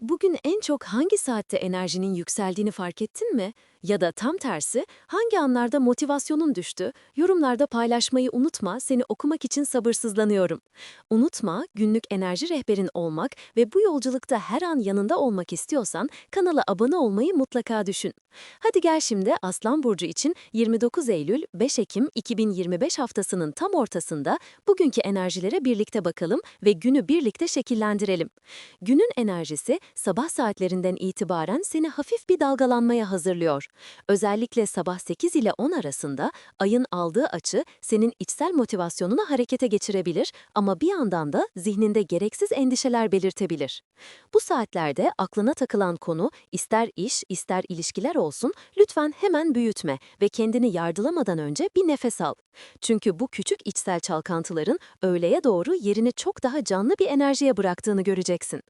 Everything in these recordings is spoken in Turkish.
Bugün en çok hangi saatte enerjinin yükseldiğini fark ettin mi? Ya da tam tersi, hangi anlarda motivasyonun düştü? Yorumlarda paylaşmayı unutma, seni okumak için sabırsızlanıyorum. Unutma, günlük enerji rehberin olmak ve bu yolculukta her an yanında olmak istiyorsan kanala abone olmayı mutlaka düşün. Hadi gel şimdi Aslan Burcu için 29 Eylül 5 Ekim 2025 haftasının tam ortasında bugünkü enerjilere birlikte bakalım ve günü birlikte şekillendirelim. Günün enerjisi sabah saatlerinden itibaren seni hafif bir dalgalanmaya hazırlıyor. Özellikle sabah 8 ile 10 arasında ayın aldığı açı senin içsel motivasyonunu harekete geçirebilir ama bir yandan da zihninde gereksiz endişeler belirtebilir. Bu saatlerde aklına takılan konu ister iş ister ilişkiler olsun lütfen hemen büyütme ve kendini yardılamadan önce bir nefes al. Çünkü bu küçük içsel çalkantıların öğleye doğru yerini çok daha canlı bir enerjiye bıraktığını göreceksin.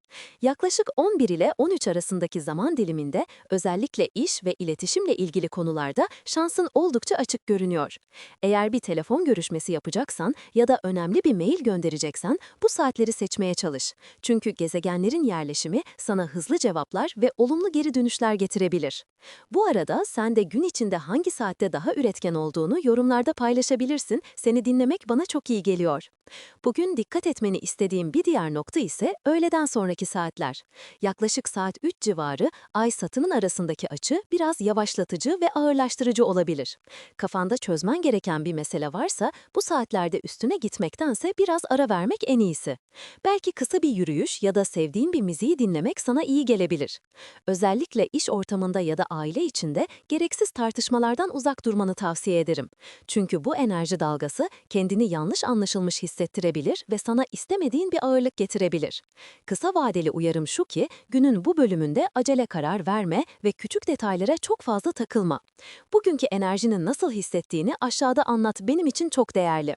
Yaklaşık 11 ile 13 arasındaki zaman diliminde özellikle iş ve iletişimle ilgili konularda şansın oldukça açık görünüyor. Eğer bir telefon görüşmesi yapacaksan ya da önemli bir mail göndereceksen bu saatleri seçmeye çalış. Çünkü gezegenlerin yerleşimi sana hızlı cevaplar ve olumlu geri dönüşler getirebilir. Bu arada sen de gün içinde hangi saatte daha üretken olduğunu yorumlarda paylaşabilirsin. Seni dinlemek bana çok iyi geliyor. Bugün dikkat etmeni istediğim bir diğer nokta ise öğleden sonraki saatler. Yaklaşık saat 3 civarı ay satının arasındaki açı biraz yavaşlatıcı ve ağırlaştırıcı olabilir. Kafanda çözmen gereken bir mesele varsa bu saatlerde üstüne gitmektense biraz ara vermek en iyisi. Belki kısa bir yürüyüş ya da sevdiğin bir müziği dinlemek sana iyi gelebilir. Özellikle iş ortamında ya da aile içinde gereksiz tartışmalardan uzak durmanı tavsiye ederim. Çünkü bu enerji dalgası kendini yanlış anlaşılmış hissettirebilir ve sana istemediğin bir ağırlık getirebilir. Kısa vadeli uyarım şu ki, günün bu bölümünde acele karar verme ve küçük detaylara çok fazla takılma. Bugünkü enerjinin nasıl hissettiğini aşağıda anlat benim için çok değerli.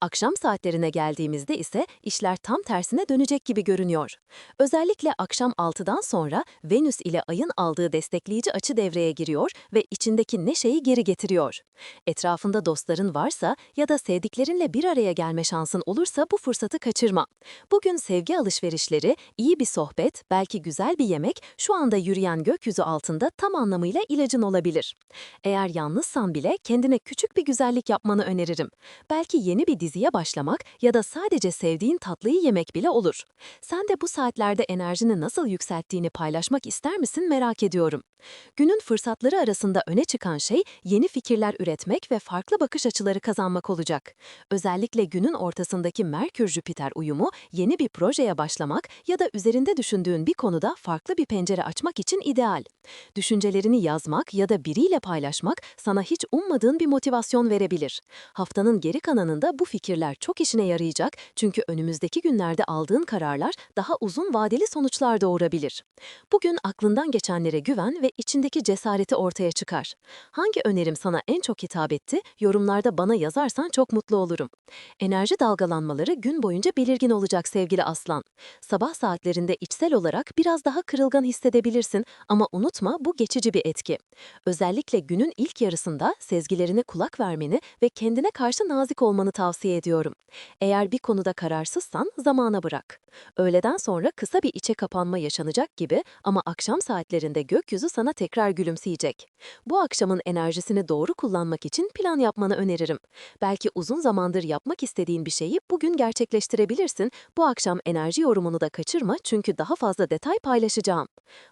Akşam saatlerine geldiğimizde ise işler tam tersine dönecek gibi görünüyor. Özellikle akşam 6'dan sonra Venüs ile Ay'ın aldığı destekleyici açı devreye giriyor ve içindeki neşeyi geri getiriyor. Etrafında dostların varsa ya da sevdiklerinle bir araya gelme şansın olursa bu fırsatı kaçırma. Bugün sevgi alışverişleri, iyi bir sohbet, belki güzel bir yemek şu anda yürüyen gökyüzü altında tam anlamıyla ilacın olabilir. Eğer yalnızsan bile kendine küçük bir güzellik yapmanı öneririm. Belki yeni bir diziye başlamak ya da sadece sevdiğin tatlıyı yemek bile olur. Sen de bu saatlerde enerjini nasıl yükselttiğini paylaşmak ister misin merak ediyorum. Günün fırsatları arasında öne çıkan şey yeni fikirler üretmek ve farklı bakış açıları kazanmak olacak. Özellikle günün ortasındaki Merkür-Jüpiter uyumu yeni bir projeye başlamak ya da üzerinde düşündüğün bir konuda farklı bir pencere açmak için ideal. Düşüncelerini yazmak ya da biriyle paylaşmak sana hiç ummadığın bir motivasyon verebilir. Haftanın geri kalanında bu fikirler çok işine yarayacak çünkü önümüzdeki günlerde aldığın kararlar daha uzun vadeli sonuçlar doğurabilir. Bugün aklından geçenlere güven ve içindeki cesareti ortaya çıkar. Hangi önerim sana en çok hitap etti? Yorumlarda bana yazarsan çok mutlu olurum. Enerji dalgalanmaları gün boyunca belirgin olacak sevgili aslan. Sabah saatlerinde içsel olarak biraz daha kırılgan hissedebilirsin ama unutma bu geçici bir etki. Özellikle günün ilk yarısında sezgilerine kulak vermeni ve kendine karşı nazik olmanı tavsiye ediyorum. Eğer bir konuda kararsızsan zamana bırak. Öğleden sonra kısa bir içe kapanma yaşanacak gibi ama akşam saatlerinde gökyüzü sana tekrar gülümseyecek. Bu akşamın enerjisini doğru kullanmak için plan yapmanı öneririm. Belki uzun zamandır yapmak istediğin bir şeyi bugün gerçekleştirebilirsin. Bu akşam enerji yorumunu da kaçırma çünkü daha fazla detay paylaşacağım.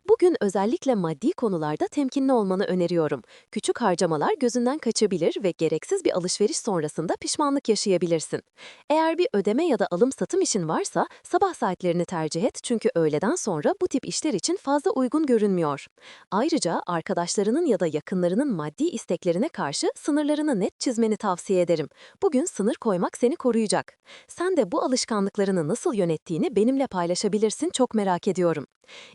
Bugün özellikle maddi konularda temkinli olmanı öneriyorum. Küçük harcamalar gözünden kaçabilir ve gereksiz bir alışveriş sonrasında pişmanlık yaşayabilirsin. Eğer bir ödeme ya da alım-satım işin varsa sabah saatlerini tercih et çünkü öğleden sonra bu tip işler için fazla uygun görünmüyor. Ayrıca arkadaşlarının ya da yakınlarının maddi isteklerine karşı sınırlarını net çizmeni tavsiye ederim. Bugün sınır koymak seni koruyacak. Sen de bu alışkanlıklarını nasıl yönettiğini benimle paylaşabilirsin çok merak ediyorum.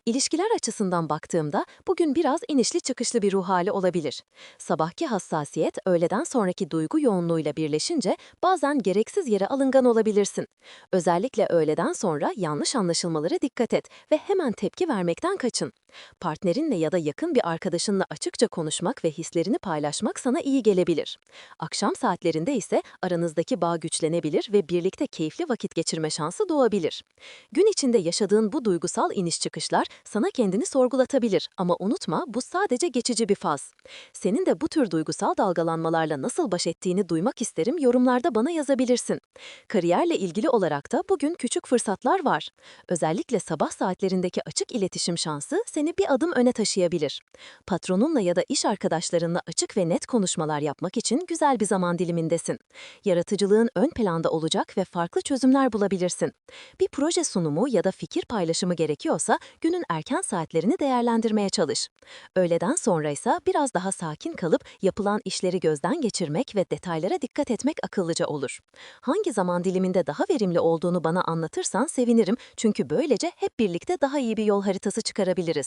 İlişkiler açısından baktığımda bugün biraz inişli çıkışlı bir ruh hali olabilir. Sabahki hassasiyet öğleden sonraki duygu yoğunluğuyla birleşince bazen gereksiz yere alıngan olabilirsin. Özellikle öğleden sonra yanlış anlaşılmalara dikkat et ve hemen tepki vermekten kaçın. Partnerinle ya da yakın bir arkadaşınla açıkça konuşmak ve hislerini paylaşmak sana iyi gelebilir. Akşam saatlerinde ise aranızdaki bağ güçlenebilir ve birlikte keyifli vakit geçirme şansı doğabilir. Gün içinde yaşadığın bu duygusal iniş çıkışlar sana kendini sorgulatabilir ama unutma bu sadece geçici bir faz. Senin de bu tür duygusal dalgalanmalarla nasıl baş ettiğini duymak isterim yorumlarda bana yazabilirsin. Kariyerle ilgili olarak da bugün küçük fırsatlar var. Özellikle sabah saatlerindeki açık iletişim şansı seni bir adım öne taşıyabilir. Patronunla ya da iş arkadaşlarınla açık ve net konuşmalar yapmak için güzel bir zaman dilimindesin. Yaratıcılığın ön planda olacak ve farklı çözümler bulabilirsin. Bir proje sunumu ya da fikir paylaşımı gerekiyorsa günün erken saatlerini değerlendirmeye çalış. Öğleden sonra ise biraz daha sakin kalıp yapılan işleri gözden geçirmek ve detaylara dikkat etmek akıllıca olur. Hangi zaman diliminde daha verimli olduğunu bana anlatırsan sevinirim çünkü böylece hep birlikte daha iyi bir yol haritası çıkarabiliriz.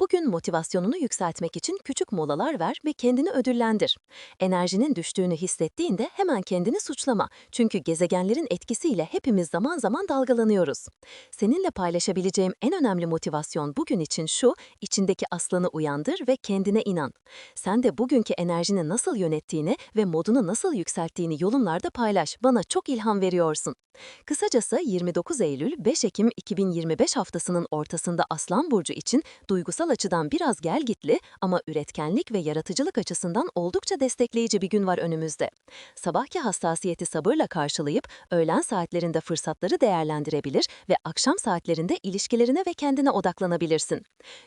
Bugün motivasyonunu yükseltmek için küçük molalar ver ve kendini ödüllendir. Enerjinin düştüğünü hissettiğinde hemen kendini suçlama çünkü gezegenlerin etkisiyle hepimiz zaman zaman dalgalanıyoruz. Seninle paylaşabileceğim en önemli motivasyon bugün için şu, içindeki aslanı uyandır ve kendine inan. Sen de bugünkü enerjini nasıl yönettiğini ve modunu nasıl yükselttiğini yorumlarda paylaş. Bana çok ilham veriyorsun. Kısacası 29 Eylül-5 Ekim 2025 haftasının ortasında Aslan Burcu için duygusal açıdan biraz gelgitli ama üretkenlik ve yaratıcılık açısından oldukça destekleyici bir gün var önümüzde. Sabahki hassasiyeti sabırla karşılayıp öğlen saatlerinde fırsatları değerlendirebilir ve akşam saatlerinde ilişkilerine ve kendine odaklanabilirsin.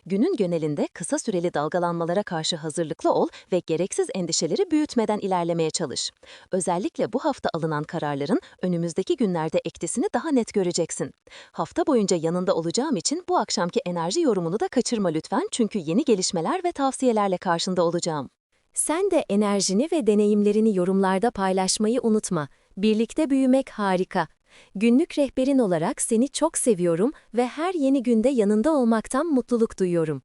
Günün genelinde kısa süreli dalgalanmalara karşı hazırlıklı ol ve gereksiz endişeleri büyütmeden ilerlemeye çalış. Özellikle bu hafta alınan kararların önümüzdeki günlerde etkisini daha net göreceksin. Hafta boyunca yanında olacağım için bu akşamki enerji yorumunu da kaçırma lütfen çünkü yeni gelişmeler ve tavsiyelerle karşında olacağım. Sen de enerjini ve deneyimlerini yorumlarda paylaşmayı unutma. Birlikte büyümek harika. Günlük rehberin olarak seni çok seviyorum ve her yeni günde yanında olmaktan mutluluk duyuyorum.